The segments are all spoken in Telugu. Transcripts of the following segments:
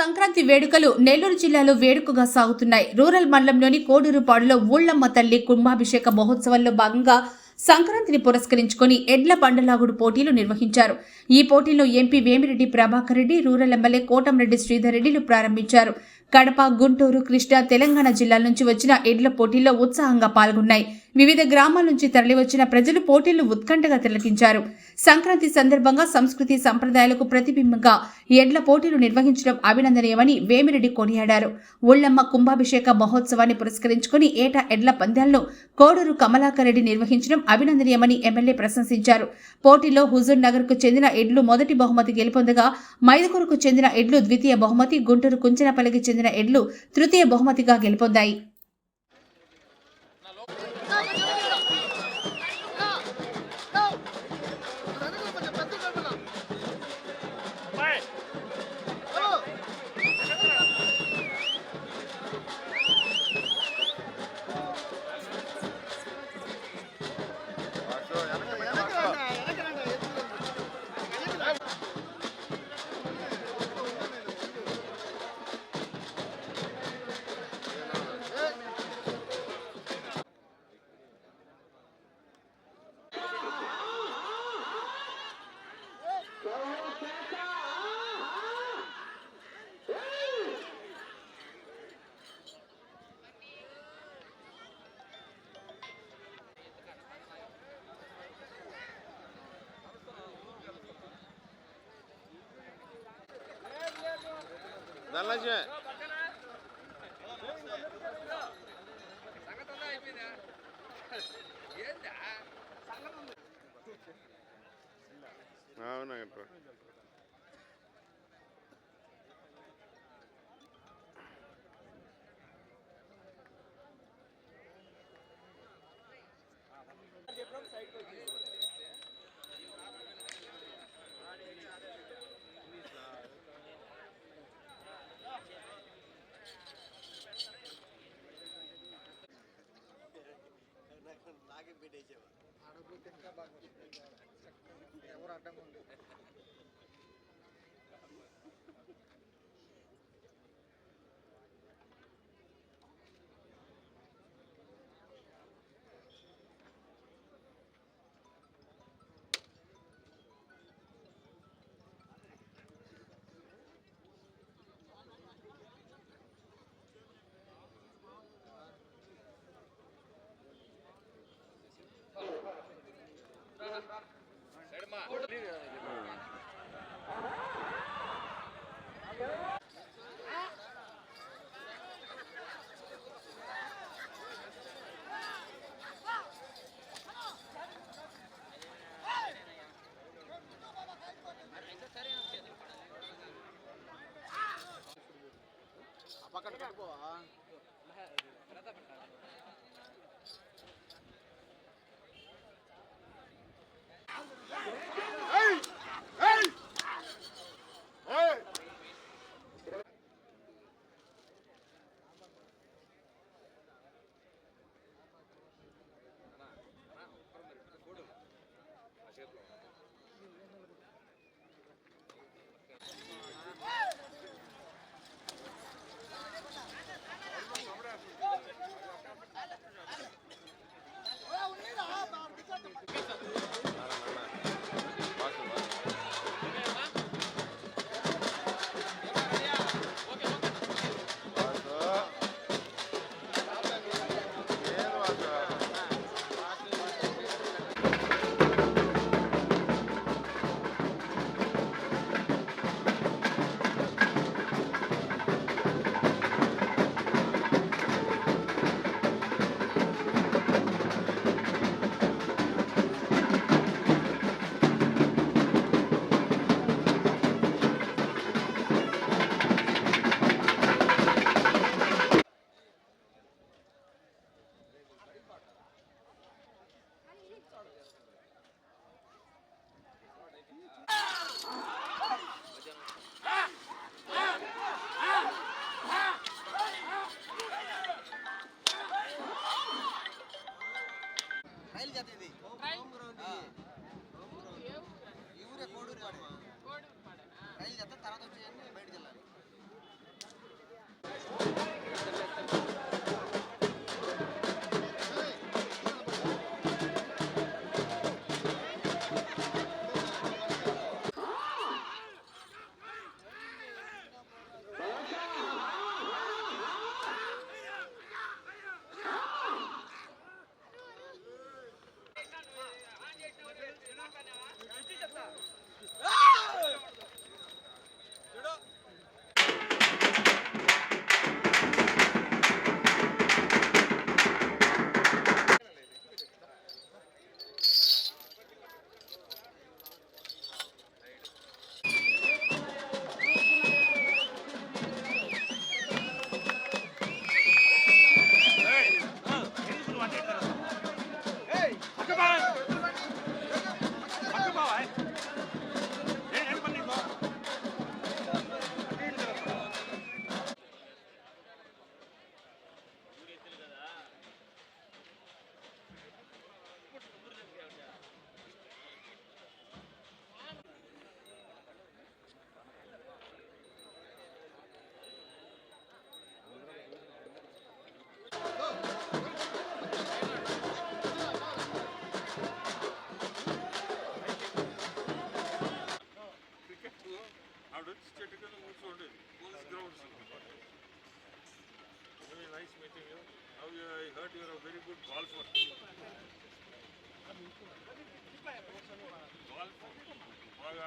సంక్రాంతి వేడుకలు నెల్లూరు జిల్లాలో వేడుకగా సాగుతున్నాయి. రూరల్ మండలంలోని కోడూరుపాడులో ఊళ్ళమ్మ తల్లి కుంభాభిషేక మహోత్సవంలో భాగంగా సంక్రాంతిని పురస్కరించుకొని ఎడ్ల పండలాగుడు పోటీలు నిర్వహించారు. ఈ పోటీలో MP Vemireddy Prabhakar Reddy rural MLA Kotamreddy Sridhar రెడ్డిలు ప్రారంభించారు. కడప గుంటూరు కృష్ణా తెలంగాణ జిల్లాల నుంచి వచ్చిన ఎడ్ల పోటీల్లో ఉత్సాహంగా పాల్గొన్నాయి. వివిధ గ్రామాల నుంచి తరలివచ్చిన ప్రజలు పోటీలు ఉత్కంఠగా తిలకించారు. సంక్రాంతి సందర్భంగా సంస్కృతి సంప్రదాయాలకు ప్రతిబింబంగా ఎడ్ల పోటీలు నిర్వహించడం అభినందనీయమని వేమిరెడ్డి కొనియాడారు. ఉళ్ళమ్మ కుంభాభిషేక మహోత్సవాన్ని పురస్కరించుకుని ఏటా ఎడ్ల పందాలను కోడూరు కమలాకర్ రెడ్డి నిర్వహించడం అభినందనీయమని ఎమ్మెల్యే ప్రశంసించారు. పోటీలో హుజూర్ నగర్కు చెందిన ఎడ్లు మొదటి బహుమతి గెలుపొందగా మైదుకూరుకు చెందిన ఎడ్లు ద్వితీయ బహుమతి గుంటూరు కుంచనపల్లికి చెందిన ఎడ్లు తృతీయ బహుమతిగా గెలుపొందాయి. ధనలక్ష్మి అవునా గట్రా పక్కన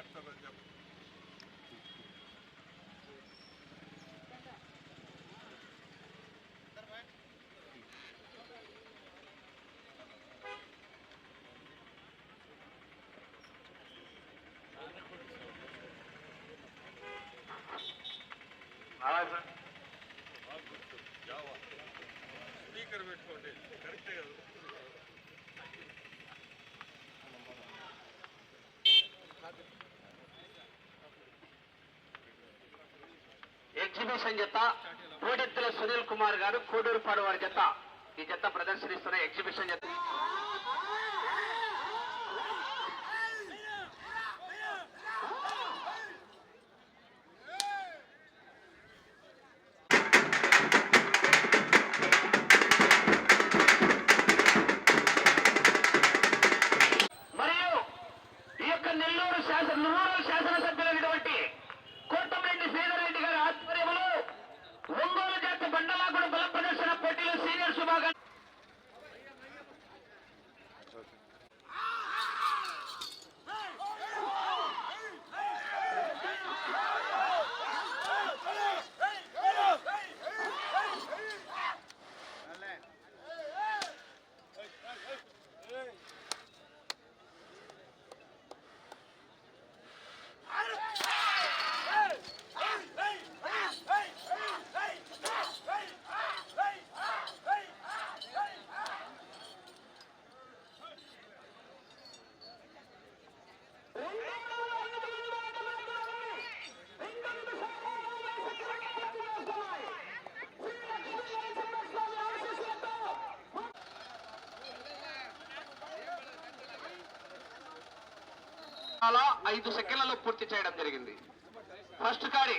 ಆಗ್ತದೆ శ్రీభూషణ్ జత ఓడెత్తుల సునీల్ కుమార్ గారు కోడూరుపాడు వారి జత. ఈ జత ప్రదర్శనిస్తున్న ఎగ్జిబిషన్ జత. చాలా ఐదు సెకండ్లలో పూర్తి చేయడం జరిగింది. ఫస్ట్ కాడి.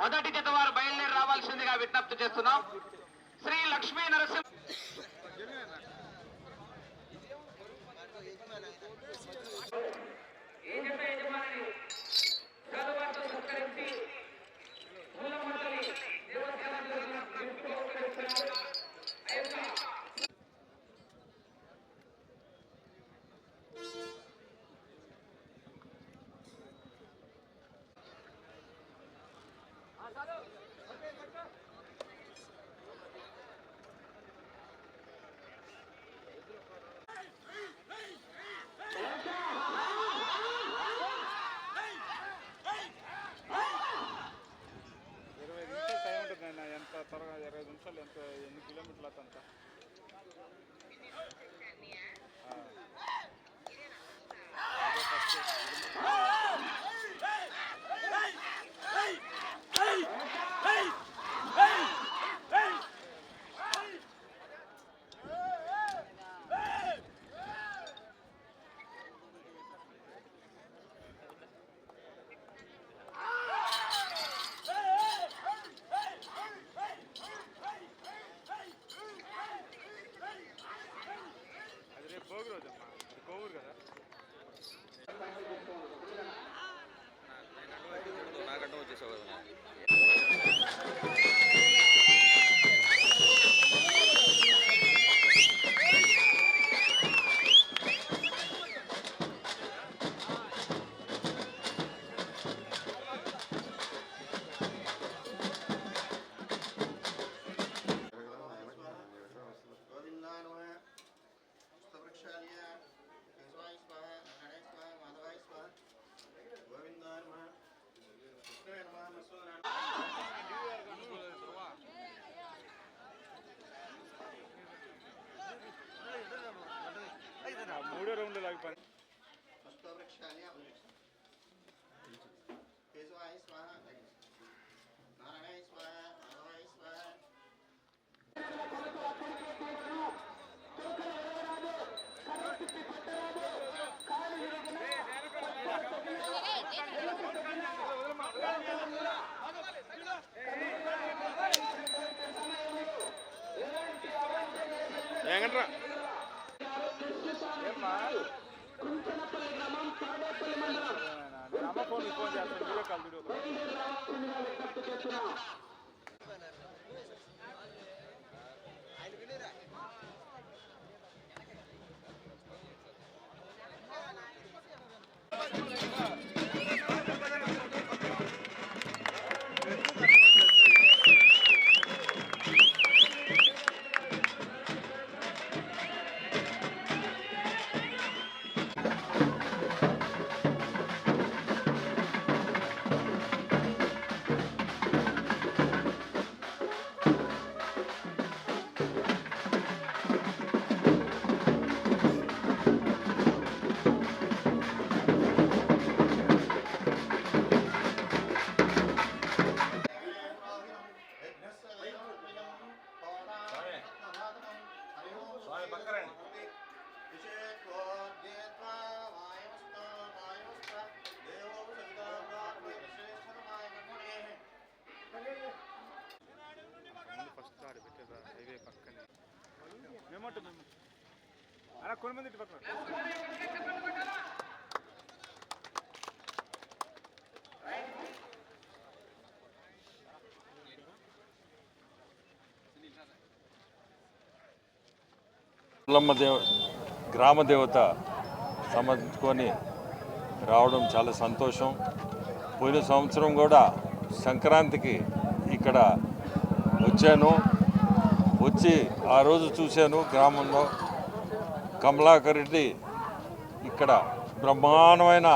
మొదటి జత వారు బయలుదేరి రావాల్సిందిగా విజ్ఞప్తి చేస్తున్నాం. శ్రీ లక్ష్మీ నరసింహ சொல்லுங்கள் Senra. పెట్టుకోవా అలా కొన్ని మంది ఇటు పక్కన. పుల్లమ్మ దేవ గ్రామ దేవత సమర్చుకొని రావడం చాలా సంతోషం. పోయిన సంవత్సరం కూడా సంక్రాంతికి ఇక్కడ వచ్చాను. వచ్చి ఆ రోజు చూశాను గ్రామంలో కమలాకర్ రెడ్డి ఇక్కడ బ్రహ్మాండమైన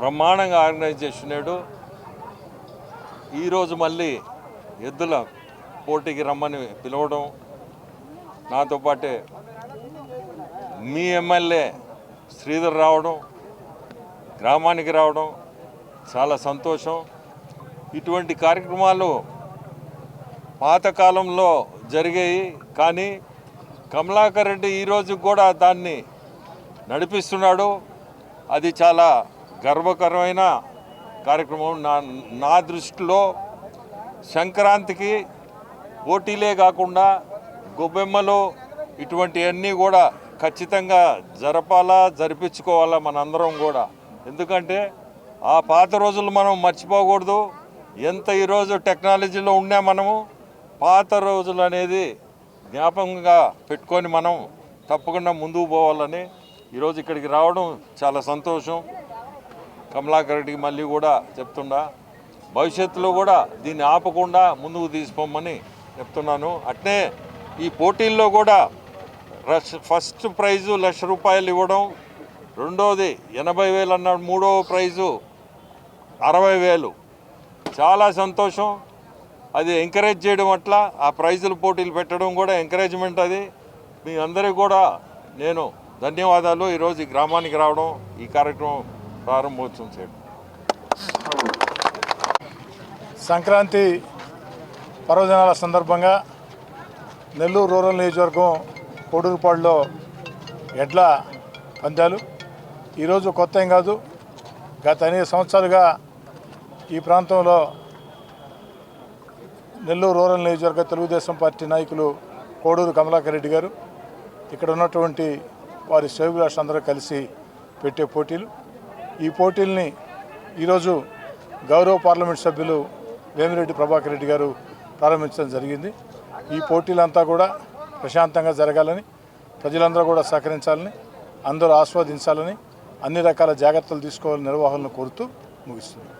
బ్రహ్మాండంగా ఆర్గనైజ్ చేస్తున్నాడు. ఈరోజు మళ్ళీ ఎద్దుల పోటీకి రమ్మని పిలవడం. నాతో పాటే మీ ఎమ్మెల్యే శ్రీధర్ రావడం గ్రామానికి రావడం చాలా సంతోషం. ఇటువంటి కార్యక్రమాలు పాతకాలంలో జరిగాయి కానీ కమలాకర్ రెడ్డి ఈరోజు కూడా దాన్ని నడిపిస్తున్నాడు. అది చాలా గర్వకరమైన కార్యక్రమం. నా నా దృష్టిలో సంక్రాంతికి పోటీలే కాకుండా గొబ్బెమ్మలు ఇటువంటివన్నీ కూడా ఖచ్చితంగా జరపాలా జరిపించుకోవాలా మనందరం కూడా. ఎందుకంటే ఆ పాత రోజులు మనం మర్చిపోకూడదు. ఎంత ఈరోజు టెక్నాలజీలో ఉన్నా మనము పాత రోజులు అనేది జ్ఞాపకంగా పెట్టుకొని మనం తప్పకుండా ముందుకు పోవాలని ఈరోజు ఇక్కడికి రావడం చాలా సంతోషం. కమలాకర్ రెడ్డికి మళ్ళీ కూడా చెప్తున్నా భవిష్యత్తులో కూడా దీన్ని ఆపకుండా ముందుకు తీసుకోమని చెప్తున్నాను. అట్నే ఈ పోటీల్లో కూడా రష్ ఫస్ట్ ప్రైజు లక్ష రూపాయలు ఇవ్వడం రెండోది ఎనభై వేలు అన్నాడు మూడవ ప్రైజు అరవై వేలు. చాలా సంతోషం. అది ఎంకరేజ్ చేయడం అట్లా ఆ ప్రైజులు పోటీలు పెట్టడం కూడా ఎంకరేజ్మెంట్ అది. మీ అందరూ కూడా నేను ధన్యవాదాలు. ఈరోజు ఈ గ్రామానికి రావడం ఈ కార్యక్రమం ప్రారంభోత్సవం చేయడం. సంక్రాంతి పర్వదినాల సందర్భంగా నెల్లూరు రూరల్ నియోజకవర్గం కోడూరుపాడులో ఎడ్ల పందాలు. ఈరోజు కొత్త ఏం కాదు గత అనేక సంవత్సరాలుగా ఈ ప్రాంతంలో నెల్లూరు రూరల్ నియోజకవర్గ తెలుగుదేశం పార్టీ నాయకులు కోడూరు కమలాకర్ రెడ్డి గారు ఇక్కడ ఉన్నటువంటి వారి శ్రేభిలాషులందరూ కలిసి పెట్టే పోటీలు. ఈ పోటీల్ని ఈరోజు గౌరవ పార్లమెంట్ సభ్యులు వేమిరెడ్డి ప్రభాకర్ రెడ్డి గారు ప్రారంభించడం జరిగింది. ఈ పోటీలంతా కూడా ప్రశాంతంగా జరగాలని ప్రజలందరూ కూడా సహకరించాలని అందరూ ఆస్వాదించాలని అన్ని రకాల జాగ్రత్తలు తీసుకోవాలని నిర్వాహకులను కోరుతూ ముగిస్తుంది